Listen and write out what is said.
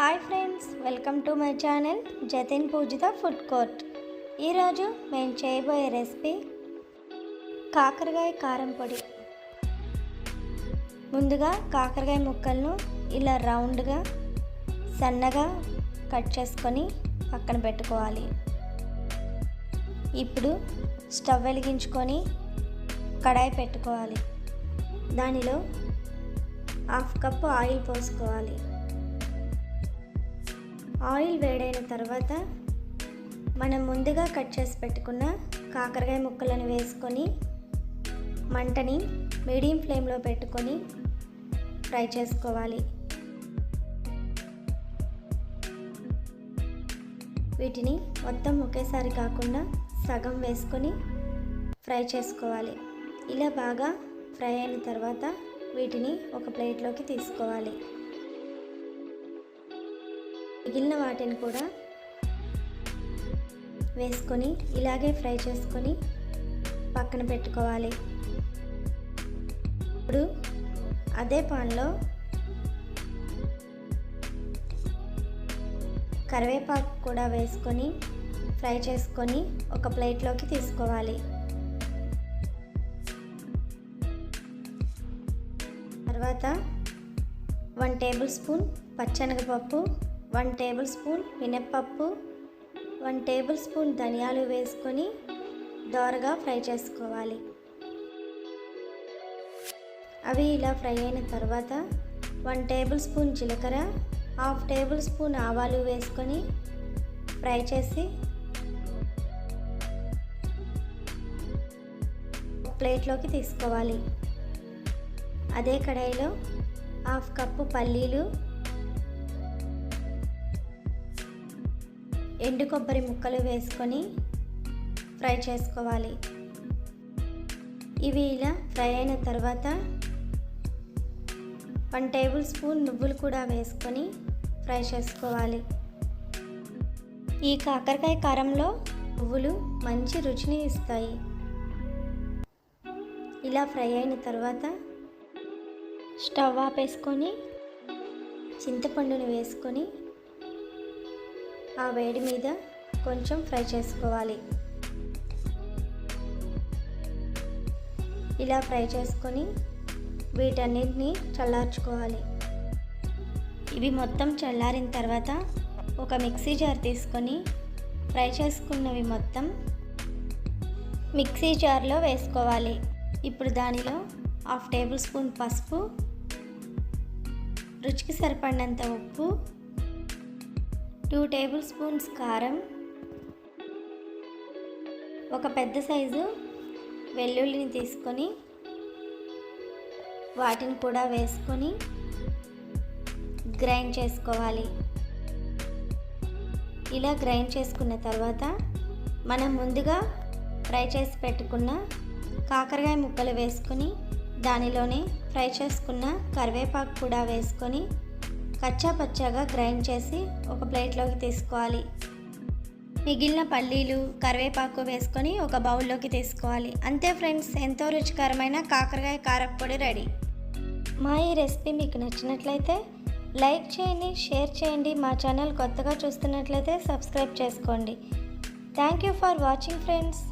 Hi friends welcome to my channel Jatin Poojitha food court. ఈరోజు మేము చేయబోయే recipe కాకరకాయ కారం పొడి. ముందుగా కాకరకాయ ముక్కలను ఇలా రౌండ్గా సన్నగా కట్ చేసుకొని పక్కన పెట్టుకోవాలి. ఇప్పుడు స్టవ్ వెలిగించుకొని కడాయి పెట్టుకోవాలి. దానిలో హాఫ్ కప్పు ఆయిల్ పోసుకోవాలి. ఆయిల్ వేడైన తర్వాత మనం ముందుగా కట్ చేసి పెట్టుకున్న కాకరకాయ ముక్కలను వేసుకొని మంటని మీడియం ఫ్లేమ్లో పెట్టుకొని ఫ్రై చేసుకోవాలి. వీటిని మొత్తం ఒకేసారి కాకుండా సగం వేసుకొని ఫ్రై చేసుకోవాలి. ఇలా బాగా ఫ్రై అయిన తర్వాత వీటిని ఒక ప్లేట్లోకి తీసుకోవాలి. మిగిలిన వాటిని కూడా వేసుకొని ఇలాగే ఫ్రై చేసుకొని పక్కన పెట్టుకోవాలి. ఇప్పుడు అదే పాన్లో కరివేపాకు కూడా వేసుకొని ఫ్రై చేసుకొని ఒక ప్లేట్లోకి తీసుకోవాలి. తర్వాత వన్ టేబుల్ స్పూన్ పచ్చనగపప్పు వన్ టేబుల్ స్పూన్ మినప్పప్పు వన్ టేబుల్ స్పూన్ ధనియాలు వేసుకొని దోరగా ఫ్రై చేసుకోవాలి. అవి ఇలా ఫ్రై అయిన తర్వాత వన్ టేబుల్ స్పూన్ జీలకర్ర హాఫ్ టేబుల్ స్పూన్ ఆవాలు వేసుకొని ఫ్రై చేసి ప్లేట్లోకి తీసుకోవాలి. అదే కడాయిలో హాఫ్ కప్పు పల్లీలు ఎండు కొబ్బరి ముక్కలు వేసుకొని ఫ్రై చేసుకోవాలి. ఇవి ఇలా ఫ్రై అయిన తర్వాత వన్ టేబుల్ స్పూన్ నువ్వులు కూడా వేసుకొని ఫ్రై చేసుకోవాలి. ఈ కాకరకాయ కారంలో నువ్వులు మంచి రుచిని ఇస్తాయి. ఇలా ఫ్రై అయిన తర్వాత స్టవ్ ఆపేసుకొని చింతపండుని వేసుకొని ఆ వేడి మీద కొంచెం ఫ్రై చేసుకోవాలి. ఇలా ఫ్రై చేసుకొని వీటన్నిటిని చల్లార్చుకోవాలి. ఇవి మొత్తం చల్లారిన తర్వాత ఒక మిక్సీ జార్ తీసుకొని ఫ్రై చేసుకున్నవి మొత్తం మిక్సీ జార్లో వేసుకోవాలి. ఇప్పుడు దానిలో హాఫ్ టేబుల్ స్పూన్ పసుపు రుచికి సరిపడినంత ఉప్పు టూ టేబుల్ స్పూన్స్ కారం ఒక పెద్ద సైజు వెల్లుల్లిని తీసుకొని వాటిని కూడా వేసుకొని గ్రైండ్ చేసుకోవాలి. ఇలా గ్రైండ్ చేసుకున్న తర్వాత మనం ముందుగా ఫ్రై చేసి పెట్టుకున్న కాకరకాయ ముక్కలు వేసుకొని దానిలోనే ఫ్రై చేసుకున్న కరివేపాకు కూడా వేసుకొని కచ్చా పచ్చాగా గ్రైండ్ చేసి ఒక ప్లేట్లోకి తీసుకోవాలి. మిగిలిన పల్లీలు కరివేపాకు వేసుకొని ఒక బౌల్లోకి తీసుకోవాలి. అంతే ఫ్రెండ్స్ ఎంతో రుచికరమైన కాకరకాయ కారప్పొడి రెడీ. మా ఈ రెసిపీ మీకు నచ్చినట్లయితే లైక్ చేయండి షేర్ చేయండి. మా ఛానల్ కొత్తగా చూస్తున్నట్లయితే సబ్స్క్రైబ్ చేసుకోండి. Thank you for watching friends.